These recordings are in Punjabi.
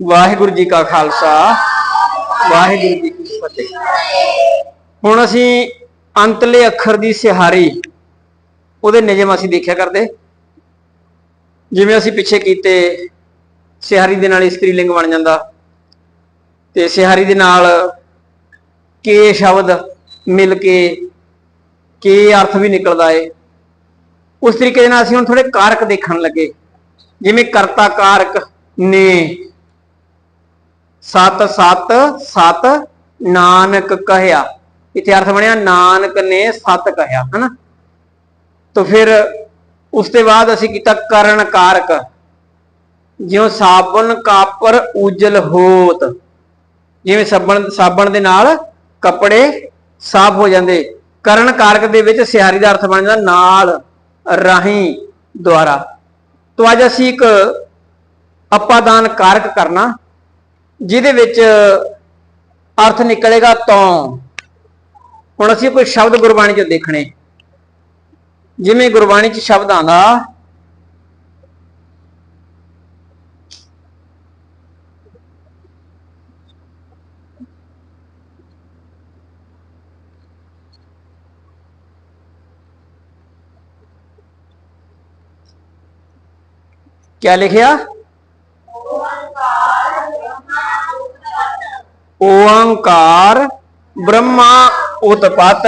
ਵਾਹਿਗੁਰੂ ਜੀ ਕਾ ਖਾਲਸਾ, ਵਾਹਿਗੁਰੂ ਜੀ ਕੀ ਫਤਿਹ। ਹੁਣ ਅਸੀਂ ਅੰਤਲੇ ਅੱਖਰ ਦੀ ਸਿਹਾਰੀ, ਉਹਦੇ ਨਿਯਮ ਅਸੀਂ ਦੇਖਿਆ ਕਰਦੇ। ਜਿਵੇਂ ਅਸੀਂ ਪਿੱਛੇ ਕੀਤੇ, ਸਿਹਾਰੀ ਦੇ ਨਾਲ ਇਸਤਰੀ ਲਿੰਗ ਬਣ ਜਾਂਦਾ। ਤੇ ਸਿਹਾਰੀ ਦੇ ਨਾਲ ਕੇ ਸ਼ਬਦ ਮਿਲ ਕੇ ਕੇ ਅਰਥ ਵੀ ਨਿਕਲਦਾ ਏ। ਉਸ ਤਰੀਕੇ ਦੇ ਨਾਲ ਅਸੀਂ ਹੁਣ ਥੋੜੇ ਕਾਰਕ ਦੇਖਣ ਲੱਗੇ। ਜਿਵੇਂ ਕਰਤਾ ਕਾਰਕ ਨੇ ਸਤ ਸਤ ਸਤ, ਨਾਨਕ ਕਹਿਆ। ਇੱਥੇ ਅਰਥ ਬਣਿਆ, ਨਾਨਕ ਨੇ ਸਤ ਕਹਿਆ, ਹਨਾ? ਤਾਂ ਫਿਰ ਉਸ ਤੋਂ ਬਾਅਦ ਅਸੀਂ ਕੀਤਾ ਕਰਨ ਕਾਰਕ। ਜਿਉ ਸਾਬਣ ਕਾਪਰ ਉਜਲ ਹੋਤ। ਜਿਵੇਂ ਸਾਬਣ ਸਾਬਣ ਦੇ ਨਾਲ ਕੱਪੜੇ ਸਾਫ਼ ਹੋ ਜਾਂਦੇ। ਕਰਨ ਕਾਰਕ ਦੇ ਵਿੱਚ ਸਿਆਰੀ ਦਾ ਅਰਥ ਬਣ ਜਾਂਦਾ ਨਾਲ, ਰਾਹੀਂ, ਦੁਆਰਾ। ਤੋਂ ਅੱਜ ਅਸੀਂ ਇੱਕ ਅਪਾਦਾਨ ਕਾਰਕ ਕਰਨਾ ਜਿਹਦੇ ਵਿੱਚ ਅਰਥ ਨਿਕਲੇਗਾ ਤੋਂ ਹੁਣ ਅਸੀਂ ਕੋਈ ਸ਼ਬਦ ਗੁਰਬਾਣੀ ਚ ਦੇਖਣੇ ਜਿਵੇਂ ਗੁਰਬਾਣੀ ਚ ਸ਼ਬਦ ਆਂਦਾ क्या लिखिया ਓੰਕਾਰ ਬ੍ਰਹਮਾ ਉਤਪਤ।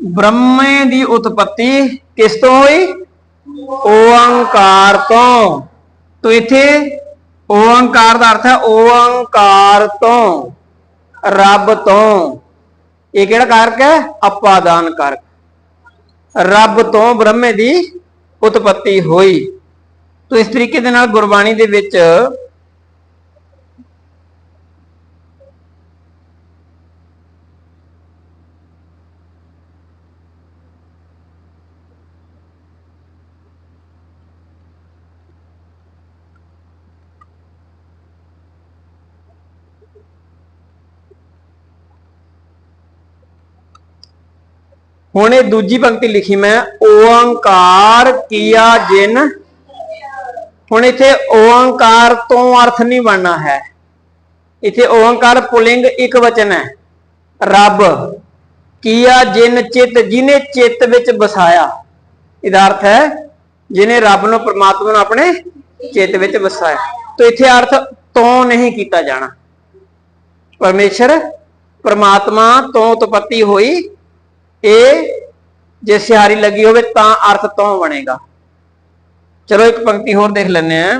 ਬ੍ਰਹਮੇ ਦੀ ਉਤਪਤੀ ਕਿਸ ਤੋਂ ਹੋਈ? ਓੰਕਾਰ ਤੋਂ। ਤੋ ਇਥੇ ਓੰਕਾਰ ਦਾ ਅਰਥ ਹੈ ਓੰਕਾਰ ਤੋਂ, ਰੱਬ ਤੋਂ। ਇਹ ਕਿਹੜਾ ਕਾਰਕ ਹੈ? ਅਪਾਦਾਨ ਕਾਰਕ। ਰੱਬ ਤੋਂ ਬ੍ਰਹਮੇ ਦੀ ਉਤਪਤੀ ਹੋਈ। ਤੋ ਇਸ ਤਰੀਕੇ ਦੇ ਨਾਲ ਗੁਰਬਾਣੀ ਦੇ ਵਿੱਚ ਹੁਣ ਇਹ ਦੂਜੀ ਪੰਕਤੀ ਲਿਖੀ ਮੈਂ ਓੰਕਾਰ ਕੀਆ ਜਿਨ? ਹੁਣ ਇੱਥੇ ਓੰਕਾਰ ਤੋਂ ਅਰਥ ਨਹੀਂ ਬਣਨਾ ਹੈ। ਇੱਥੇ ਓੰਕਾਰ ਪੁਲਿੰਗ ਇੱਕ ਵਚਨ ਹੈ। ਰੱਬ ਕੀਆ ਜਿਨ ਚਿਤ, ਜਿਨੇ ਚਿੱਤ ਵਿੱਚ ਵਸਾਇਆ। ਇਹਦਾ ਅਰਥ ਹੈ, ਜਿਨੇ ਰੱਬ ਨੂੰ, ਪਰਮਾਤਮਾ ਨੂੰ ਆਪਣੇ ਚਿੱਤ ਵਿੱਚ ਵਸਾਇਆ। ਤਾਂ ਇੱਥੇ ਅਰਥ ਤੋਂ ਨਹੀਂ ਕੀਤਾ ਜਾਣਾ। ਪਰਮੇਸ਼ਰ ਪ੍ਰਮਾਤਮਾ ਤੋਂ ਉਤਪਤੀ ਹੋਈ ਇਹ ਜੇ ਸਿਹਾਰੀ ਲੱਗੀ ਹੋਵੇ ਤਾਂ ਅਰਥ ਤੋਂ ਬਣੇਗਾ। ਚਲੋ ਇੱਕ ਪੰਕਤੀ ਹੋਰ ਦੇਖ ਲੈਂਦੇ ਆ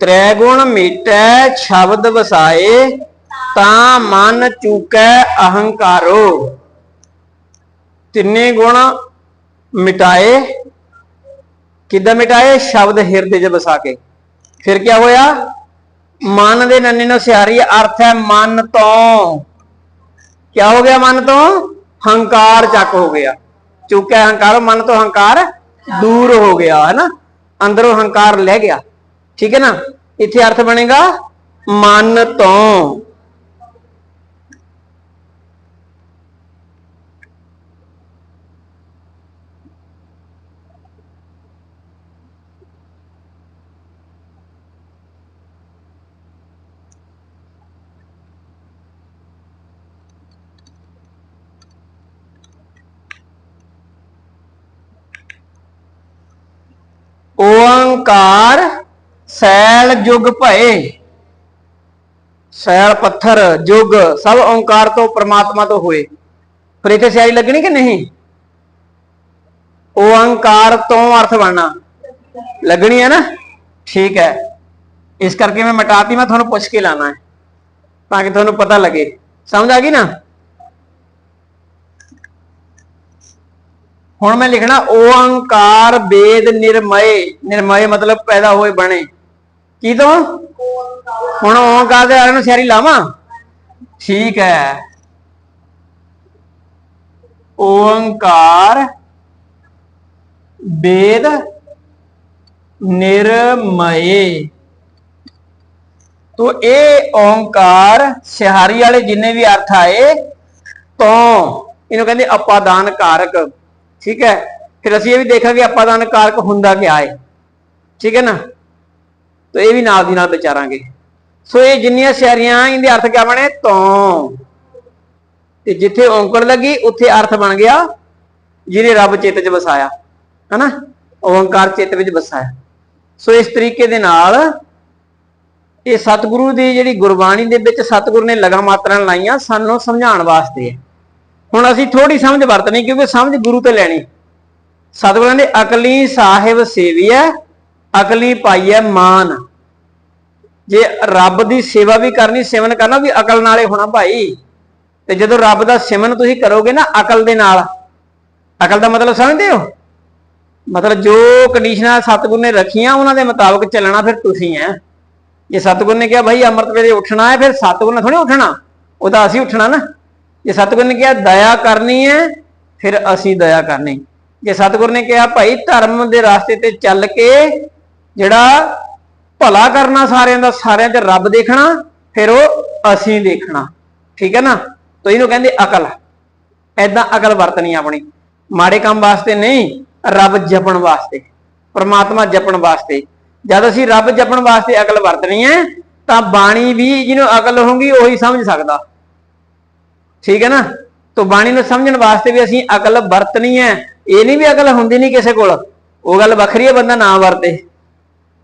ਤ੍ਰੈ ਗੁਣ ਮੀਟੈ ਸ਼ਬਦ ਵਸਾਏ, ਤਾਂ ਮਨ ਚੂਕੈ ਅਹੰਕਾਰੋ। ਤਿੰਨੇ ਗੁਣ ਮਿਟਾਏ। ਕਿੱਦਾਂ ਮਿਟਾਏ? ਸ਼ਬਦ ਹਿਰਦੇ 'ਚ ਵਸਾ ਕੇ। ਫਿਰ ਕੀ ਹੋਇਆ? ਮਨ ਦੇ ਨੰਨੇ ਨੂੰ ਸਿਆਰੀ ਅਰਥ ਹੈ ਮਨ ਤੋਂ। ਕੀ ਹੋ ਗਿਆ ਮਨ ਤੋਂ? ਹੰਕਾਰ ਚੱਕ ਹੋ ਗਿਆ। ਚੁੱਕਿਆ ਹੰਕਾਰ ਮਨ ਤੋਂ ਹੰਕਾਰ ਦੂਰ ਹੋ ਗਿਆ ਹੈ ਨਾ ਅੰਦਰੋਂ ਹੰਕਾਰ ਲੈ ਗਿਆ। ਠੀਕ ਹੈ ਨਾ? ਇੱਥੇ ਅਰਥ ਬਣੇਗਾ ਮਨ ਤੋਂ। ਓੰਕਾਰ ਸੈਲ ਜੁਗ ਭਏ। ਸੈਲ ਪੱਥਰ ਜੁਗ ਸਭ ਓੰਕਾਰ ਤੋਂ ਪ੍ਰਮਾਤਮਾ ਤੋਂ ਹੋਏ। ਫਿਰ ਇੱਥੇ ਸਿਆਈ ਲੱਗਣੀ ਕਿ ਨਹੀਂ? ਓੰਕਾਰ ਤੋਂ ਅਰਥ ਬਣਨਾ। ਲੱਗਣੀ ਹੈ ਨਾ? ਠੀਕ ਹੈ। ਇਸ ਕਰਕੇ ਮੈਂ ਮਟਾਤੀ, ਮੈਂ ਤੁਹਾਨੂੰ ਪੁੱਛ ਕੇ ਲਾਣਾ ਹੈ, ਤਾਂ ਕਿ ਤੁਹਾਨੂੰ ਪਤਾ ਲੱਗੇ। ਸਮਝ ਆ ਗਈ ਨਾ? ਹੁਣ ਮੈਂ ਲਿਖਣਾ, ਓੰਕਾਰ ਵੇਦ ਨਿਰਮਏ। ਨਿਰਮਏ ਮਤਲਬ ਪੈਦਾ ਹੋਏ, ਬਣੇ। ਕੀ ਤੋਂ? ਹੁਣ ਓੰਕਾਰ ਦੇ ਆਰੇ ਨੂੰ ਸਿਆਰੀ ਲਾਵਾਂ? ਠੀਕ ਹੈ। ਓੰਕਾਰ ਵੇਦ ਨਿਰਮਏ। ਤੋ ਇਹ ਓੰਕਾਰ ਸਿਹਾਰੀ ਵਾਲੇ ਜਿੰਨੇ ਵੀ ਅਰਥ ਆਏ ਤੋਂ ਇਹਨੂੰ ਕਹਿੰਦੇ ਅਪਾਦਾਨ ਕਾਰਕ। ਠੀਕ ਹੈ। ਫਿਰ ਅਸੀਂ ਇਹ ਵੀ ਦੇਖਾਂਗੇ ਅਪਾਦਾਨ ਕਾਰਕ ਹੁੰਦਾ ਕੀ ਹੈ। ਠੀਕ ਹੈ ਨਾ? ਤੋ ਇਹ ਵੀ ਨਾਲ ਦੀ ਨਾਲ ਵਿਚਾਰਾਂਗੇ। ਸੋ ਇਹ ਜਿੰਨੀਆਂ ਸਿਆਰੀਆਂ ਇਹਦੇ ਅਰਥ ਕਿਆ ਬਣੇ? ਤੋਂ। ਤੇ ਜਿੱਥੇ ਔਂਕੜ ਲੱਗੀ, ਉੱਥੇ ਅਰਥ ਬਣ ਗਿਆ, ਜਿਹਨੇ ਰੱਬ ਚਿੱਤ 'ਚ ਵਸਾਇਆ, ਹਨਾ? ਓੰਕਾਰ ਚਿੱਤ ਵਿੱਚ ਵਸਾਇਆ। ਸੋ ਇਸ ਤਰੀਕੇ ਦੇ ਨਾਲ ਇਹ ਸਤਿਗੁਰੂ ਦੀ ਜਿਹੜੀ ਗੁਰਬਾਣੀ ਦੇ ਵਿੱਚ ਸਤਿਗੁਰੂ ਨੇ ਲਗਾ ਮਾਤਰਾਂ ਲਾਈਆਂ, ਸਾਨੂੰ ਸਮਝਾਉਣ ਵਾਸਤੇ ਹੁਣ ਅਸੀਂ ਥੋੜੀ ਸਮਝ ਵਰਤਣੀ, ਕਿਉਂਕਿ ਸਮਝ ਗੁਰੂ ਤੋਂ ਲੈਣੀ। ਸਤਿਗੁਰਾਂ ਦੇ ਅਕਲੀ ਸਾਹਿਬ ਸੇਵੀਐ ਅਕਲੀ ਪਾਈ ਹੈ ਮਾਨ। ਜੇ ਰੱਬ ਦੀ ਸੇਵਾ ਵੀ ਕਰਨੀ ਸਿਮਨ ਕਰਨਾ ਵੀ ਅਕਲ ਨਾਲੇ ਹੋਣਾ ਭਾਈ। ਤੇ ਜਦੋਂ ਰੱਬ ਦਾ ਸਿਮਰਨ ਤੁਸੀਂ ਕਰੋਗੇ ਨਾ ਅਕਲ ਦੇ ਨਾਲ, ਅਕਲ ਦਾ ਮਤਲਬ ਸਮਝਦੇ ਹੋ? ਮਤਲਬ ਜੋ ਕੰਡੀਸ਼ਨਾਂ ਸਤਿਗੁਰ ਨੇ ਰੱਖੀਆਂ, ਉਹਨਾਂ ਦੇ ਮੁਤਾਬਕ ਚੱਲਣਾ ਫਿਰ ਤੁਸੀਂ ਹੈ। ਜੇ ਸਤਿਗੁਰ ਨੇ ਕਿਹਾ, ਭਾਈ ਅੰਮ੍ਰਿਤ ਵੇਲੇ ਉੱਠਣਾ ਹੈ, ਫਿਰ ਸਤਿਗੁਰ ਨੇ ਥੋੜੀ ਉੱਠਣਾ। ਉਹ ਤਾਂ ਅਸੀਂ ਉੱਠਣਾ ਨਾ। ਜੇ ਸਤਿਗੁਰ ਨੇ ਕਿਹਾ, ਦਇਆ ਕਰਨੀ ਹੈ, ਫਿਰ ਅਸੀਂ ਦਇਆ ਕਰਨੀ। ਜੇ ਸਤਿਗੁਰ ਨੇ ਕਿਹਾ, ਭਾਈ ਧਰਮ ਦੇ ਰਸਤੇ ਤੇ ਚੱਲ ਕੇ ਜਿਹੜਾ ਭਲਾ ਕਰਨਾ ਸਾਰਿਆਂ ਦਾ, ਸਾਰਿਆਂ 'ਚ ਰੱਬ ਦੇਖਣਾ, ਫਿਰ ਉਹ ਅਸੀਂ ਦੇਖਣਾ। ਠੀਕ ਹੈ ਨਾ? ਤਾਂ ਇਹਨੂੰ ਕਹਿੰਦੇ ਅਕਲ। ਐਦਾਂ ਅਕਲ ਵਰਤਣੀ ਆਪਣੀ। ਮਾੜੇ ਕੰਮ ਵਾਸਤੇ ਨਹੀਂ, ਰੱਬ ਜਪਣ ਵਾਸਤੇ। ਪਰਮਾਤਮਾ ਜਪਣ ਵਾਸਤੇ। ਜਦ ਅਸੀਂ ਰੱਬ ਜਪਣ ਵਾਸਤੇ ਅਕਲ ਵਰਤਣੀ ਹੈ, ਤਾਂ ਬਾਣੀ ਵੀ ਜਿਹਨੂੰ ਅਕਲ ਹੋਊਗੀ, ਉਹੀ ਸਮਝ ਸਕਦਾ। ਠੀਕ ਹੈ ਨਾ? ਤਾਂ ਬਾਣੀ ਨੂੰ ਸਮਝਣ ਵਾਸਤੇ ਵੀ ਅਸੀਂ ਅਕਲ ਵਰਤਣੀ ਹੈ। ਇਹ ਨਹੀਂ ਵੀ ਅਕਲ ਹੁੰਦੀ ਨਹੀਂ ਕਿਸੇ ਕੋਲ। ਉਹ ਗੱਲ ਵੱਖਰੀ ਹੈ, ਬੰਦਾ ਨਾ ਵਰਤੇ।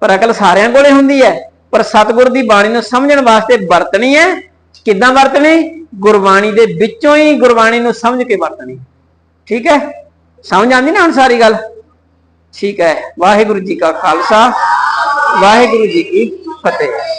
ਪਰ ਅਕਲ ਸਾਰਿਆਂ ਕੋਲੇ ਹੁੰਦੀ ਹੈ। ਪਰ ਸਤਿਗੁਰ ਦੀ ਬਾਣੀ ਨੂੰ ਸਮਝਣ ਵਾਸਤੇ ਵਰਤਣੀ ਹੈ। ਕਿੱਦਾਂ ਵਰਤਣੀ? ਗੁਰਬਾਣੀ ਦੇ ਵਿੱਚੋਂ ਹੀ ਗੁਰਬਾਣੀ ਨੂੰ ਸਮਝ ਕੇ ਵਰਤਣੀ। ਠੀਕ ਹੈ? ਸਮਝ ਆਂਦੀ ਨਾ ਹੁਣ ਸਾਰੀ ਗੱਲ? ਠੀਕ ਹੈ। ਵਾਹਿਗੁਰੂ ਜੀ ਕਾ ਖਾਲਸਾ। ਵਾਹਿਗੁਰੂ ਜੀ ਕੀ ਫਤਿਹ।